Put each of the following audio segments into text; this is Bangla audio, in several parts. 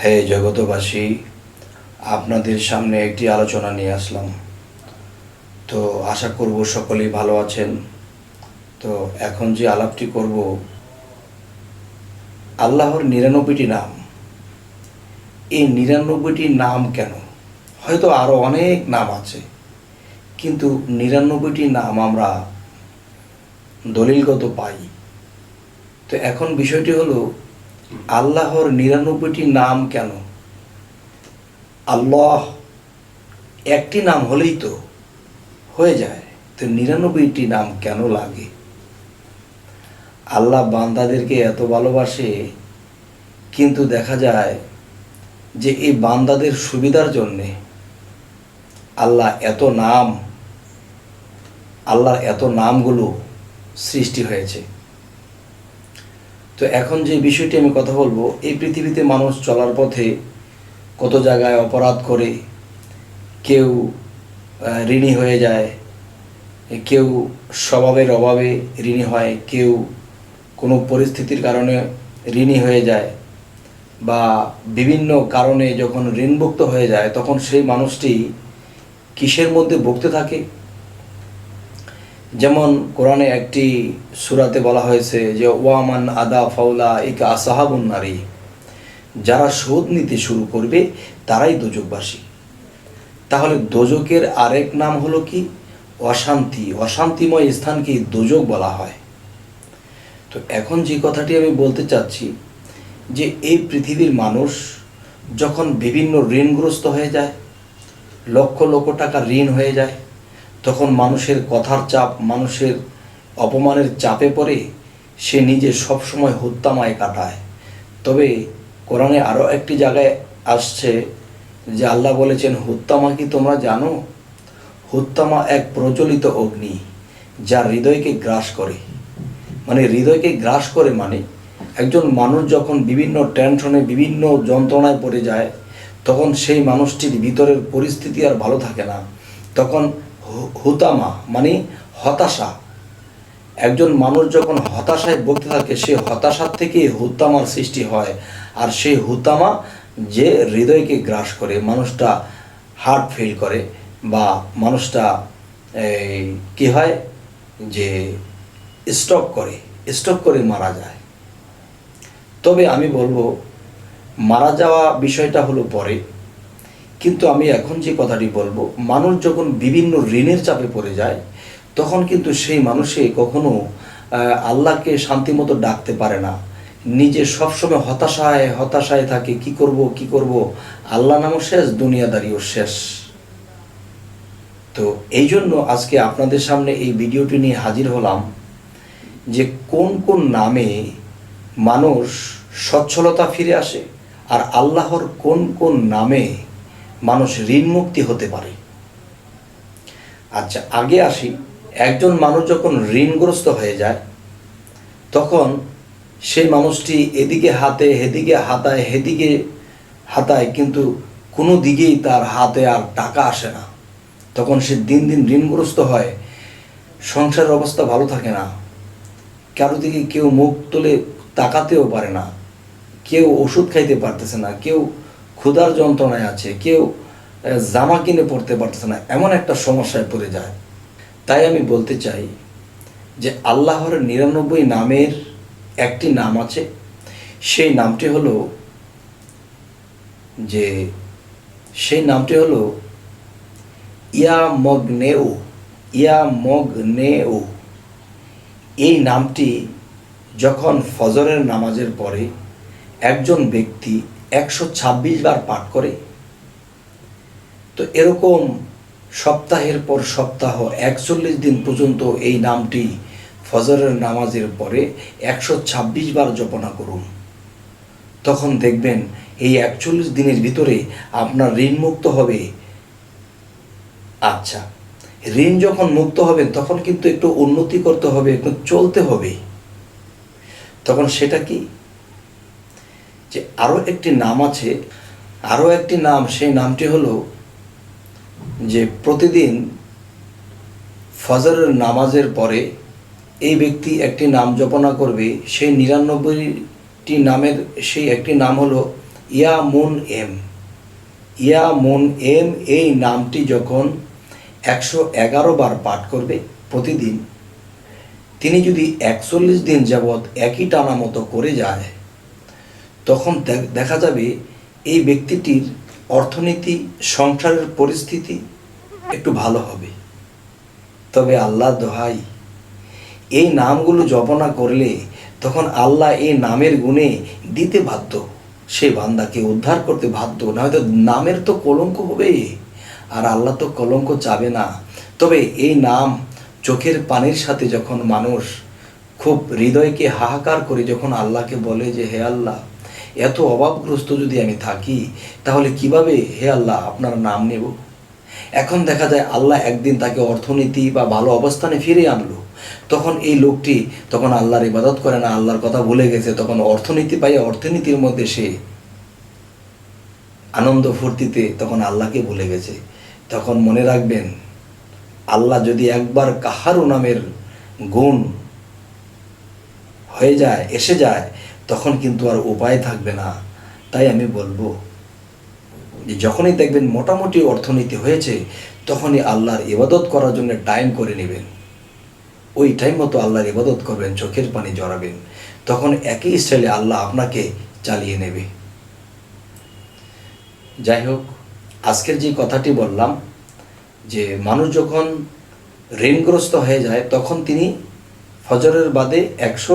হে জগতবাসী আপনাদের সামনে একটি আলোচনা নিয়ে আসলাম। তো আশা করব সকলেই ভালো আছেন। তো এখন যে আলাপটি করব, আল্লাহর নিরানব্বইটি নাম। এই নিরানব্বইটি নাম কেন? হয়তো আরও অনেক নাম আছে, কিন্তু নিরানব্বইটি নাম আমরা দলিলগত পাই। তো এখন বিষয়টি হলো আল্লাহর নিরানব্বইটি নাম কেন? আল্লাহ একটি নাম হলেই তো হয়ে যায়। তো নিরানব্বইটি নাম কেন লাগে? আল্লাহ বান্দাদেরকে এত ভালোবাসে, কিন্তু দেখা যায় যে এই বান্দাদের সুবিধার জন্যে আল্লাহ এত নাম, আল্লাহর এত নামগুলো সৃষ্টি হয়েছে। তো এখন যে বিষয়টি আমি কথা বলব, এই পৃথিবীতে মানুষ চলার পথে কত জায়গায় অপরাধ করে, কেউ ঋণী হয়ে যায়, কেউ স্বভাবের অভাবে ঋণী হয়, কেউ কোনো পরিস্থিতির কারণে ঋণী হয়ে যায় বা বিভিন্ন কারণে যখন ঋণভুক্ত হয়ে যায়, তখন সেই মানুষটি কিসের মধ্যে ভুগতে থাকে? যেমন কোরআনে একটি সুরাতে বলা হয়েছে যে ওয়ামান আদা ফাউলা ইকা আসাহাবুন নারী। যারা শোধ নিতে শুরু করবে, তারাই দোজকবাসী তাহলে দোজকের আরেক নাম হলো কি? অশান্তি। অশান্তিময় স্থানকে দোজক বলা হয়। তো এখন যে কথাটি আমি বলতে চাচ্ছি, যে এই পৃথিবীর মানুষ যখন বিভিন্ন ঋণগ্রস্ত হয়ে যায়, লক্ষ লক্ষ টাকা ঋণ হয়ে যায় তখন মানুষের কথার চাপ, মানুষের অপমানের চাপে পড়ে সে নিজে সবসময় হত্যামায় কাটায়। তবে কোরআনে আরও একটি জায়গায় আসছে যে আল্লাহ বলেছেন হত্যামা কি তোমরা জানো? হত্যামা এক প্রচলিত অগ্নি যা হৃদয়কে গ্রাস করে। মানে হৃদয়কে গ্রাস করে মানে একজন মানুষ যখন বিভিন্ন টেনশনে, বিভিন্ন যন্ত্রণায় পড়ে যায়, তখন সেই মানুষটির ভিতরের পরিস্থিতি আর ভালো থাকে না। তখন হুতামা মানে হতাশা। একজন মানুষ যখন হতাশায় ভুগতে থাকে, সে হতাশার থেকে হুতামার সৃষ্টি হয়। আর সেই হুতামা যে হৃদয়কে গ্রাস করে, মানুষটা হার্ট ফিল করে বা মানুষটা কি হয়? যে স্টক করে স্টক করে মারা যায়। তবে আমি বলব, মারা যাওয়া বিষয়টা হলো পরে। কিন্তু আমি এখন যে কথাটি বলব, মানুষ যখন বিভিন্ন ঋণের চাপে পড়ে যায়, তখন কিন্তু সেই মানুষে কখনো আল্লাহকে শান্তিমতো ডাকতে পারে না। নিজে সবসময় হতাশায় হতাশায় থাকে, কি করব কি করব? আল্লাহ নামও শেষ, দুনিয়াদারিও শেষ। তো এই জন্য আজকে আপনাদের সামনে এই ভিডিওটি নিয়ে হাজির হলাম যে কোন কোন নামে মানুষ সচ্ছলতা ফিরে আসে আর আল্লাহর কোন কোন নামে মানুষ ঋণ মুক্তি হতে পারে। আচ্ছা আগে আসি। একজন মানুষ যখন ঋণগ্রস্ত হয়ে যায়, তখন সেই মানুষটি এদিকে হাতে হেদিকে হাতায় হেদিকে হাতায় কিন্তু কোনো দিকেই তার হাতে আর টাকা আসে না। তখন সে দিন দিন ঋণগ্রস্ত হয়। সংসারের অবস্থা ভালো থাকে না। কারও দিকে কেউ মুখ তুলে তাকাতেও পারে না। কেউ ওষুধ খাইতে পারতেছে না। কেউ ক্ষুধার যন্ত্রণায় আছে, কেউ জামা কিনে পড়তে পারতেছে না, এমন একটা সমস্যায় পড়ে যায়। তাই আমি বলতে চাই যে আল্লাহর নিরানব্বই নামের একটি নাম আছে, সেই নামটি হলো যে, সেই নামটি হলো ইয়া মগ্নেও ইয়া মগ্নেও এই নামটি যখন ফজরের নামাজের পরে একজন ব্যক্তি একশো ছাব্বিশ বার পাঠ করে। তো এরকম সপ্তাহের পর সপ্তাহ, একচল্লিশ দিন পর্যন্ত এই নামটি ফজরের নামাজের পরে একশো ছাব্বিশ বার জপনা করুন। তখন দেখবেন এই একচল্লিশ দিনের ভিতরে আপনার ঋণ মুক্ত হবে। আচ্ছা ঋণ যখন মুক্ত হবেন তখন কিন্তু একটু উন্নতি করতে হবে, একটু চলতে হবে। তখন সেটা কি? যে আরও একটি নাম আছে আরও একটি নাম, সেই নামটি হলো যে প্রতিদিন ফজরের নামাজের পরে এই ব্যক্তি একটি নাম জপনা করবে, সেই নিরানব্বইটি নামের সেই একটি নাম হলো ইয়া মুন এম। ইয়া মুন এম এই নামটি যখন একশো এগারো বার পাঠ করবে প্রতিদিন, তিনি যদি একচল্লিশ দিন যাবৎ একই টানা মতো করে যায় তখন দেখা যাবে এই ব্যক্তিটির অর্থনীতি, সংসারের পরিস্থিতি একটু ভালো হবে। তবে আল্লাহ দোহাই, এই নামগুলো জপনা করলে তখন আল্লাহ এই নামের গুণে দিতে বাধ্য। সে বান্দাকে উদ্ধার করতে বাধ্য। না হয়তো নামের তো কলঙ্ক হবে, আর আল্লাহ তো কলঙ্ক চাবে না। তবে এই নাম চোখের পানির সাথে যখন মানুষ খুব হৃদয়কে হাহাকার করে যখন আল্লাহকে বলে যে, হে আল্লাহ এত অভাবগ্রস্ত যদি আমি থাকি, তাহলে কীভাবে হে আল্লাহ আপনার নাম নেব? এখন দেখা যায় আল্লাহ একদিন তাকে অর্থনীতি বা ভালো অবস্থানে ফিরে আনলো। তখন এই লোকটি তখন আল্লাহর ইবাদত করে না, আল্লাহর কথা ভুলে গেছে। তখন অর্থনীতি পাইয়া অর্থনীতির মধ্যে সে আনন্দ ফুর্তিতে তখন আল্লাহকে ভুলে গেছে। তখন মনে রাখবেন, আল্লাহ যদি একবার কাহারও নামের গুণ হয়ে যায়, এসে যায় তখন কিন্তু আর উপায় থাকবে না। তাই আমি বলব যে, যখনই দেখবেন মোটামুটি অর্থনীতি হয়েছে, তখনই আল্লাহর ইবাদত করার জন্য টাইম করে নেবেন। ওই টাইম মতো আল্লাহর ইবাদত করবেন, চোখের পানি জড়াবেন। তখন একই স্টাইলে আল্লাহ আপনাকে চালিয়ে নেবে। যাই হোক, আজকের যে কথাটি বললাম, যে মানুষ যখন ঋণগ্রস্ত হয়ে যায়, তখন তিনি ফজরের বাদে একশো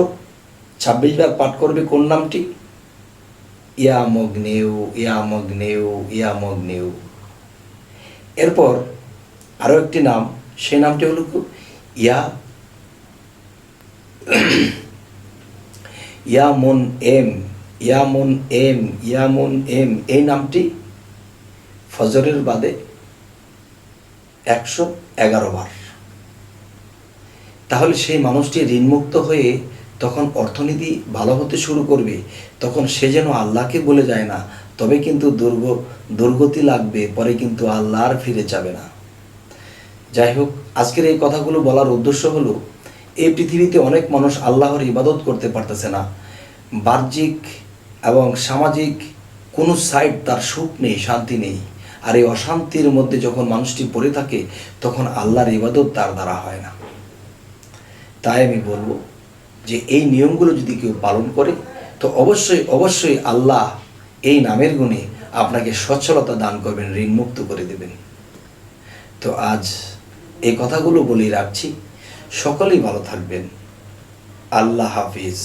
ছাব্বিশ বার পাঠ করবে কোন নামটি? ইয়া মগ্নেউ ইয়া মগ্নেউ ইয়া মগ্নেউ এরপর আরও একটি নাম সেই নামটি হলো? ইয়া ইয়ামুন এম ইয়ামুন এম ইয়ামুন এম। এই নামটি ফজরের বাদে একশো এগারো বার। তাহলে সেই মানুষটি ঋণমুক্ত হয়ে তখন অর্থনীতি ভালো হতে শুরু করবে, তখন সে যেন আল্লাহকে বলে যায় না, তবে কিন্তু দুর্গ, দুর্গতি লাগবে, পরে কিন্তু আল্লাহ আর ফিরে যাবে না। যাই হোক, আজকের এই কথাগুলো বলার উদ্দেশ্য হলো এই পৃথিবীতে অনেক মানুষ আল্লাহর ইবাদত করতে পারতেছে না। বাহ্যিক এবং সামাজিক কোনো সাইড তার সুখ নেই, শান্তি নেই। আর এই অশান্তির মধ্যে যখন মানুষটি পড়ে থাকে, তখন আল্লাহর ইবাদত তার দ্বারা হয় না। তাই আমি বলব যে এই নিয়মগুলো যদি কেউ পালন করে, তো অবশ্যই অবশ্যই আল্লাহ এই নামের গুণে আপনাকে সচ্ছলতা দান করবেন, ঋণমুক্ত করে দেবেন। তো আজ এই কথাগুলো বলেই রাখছি। সকলেই ভালো থাকবেন। আল্লাহ হাফিজ।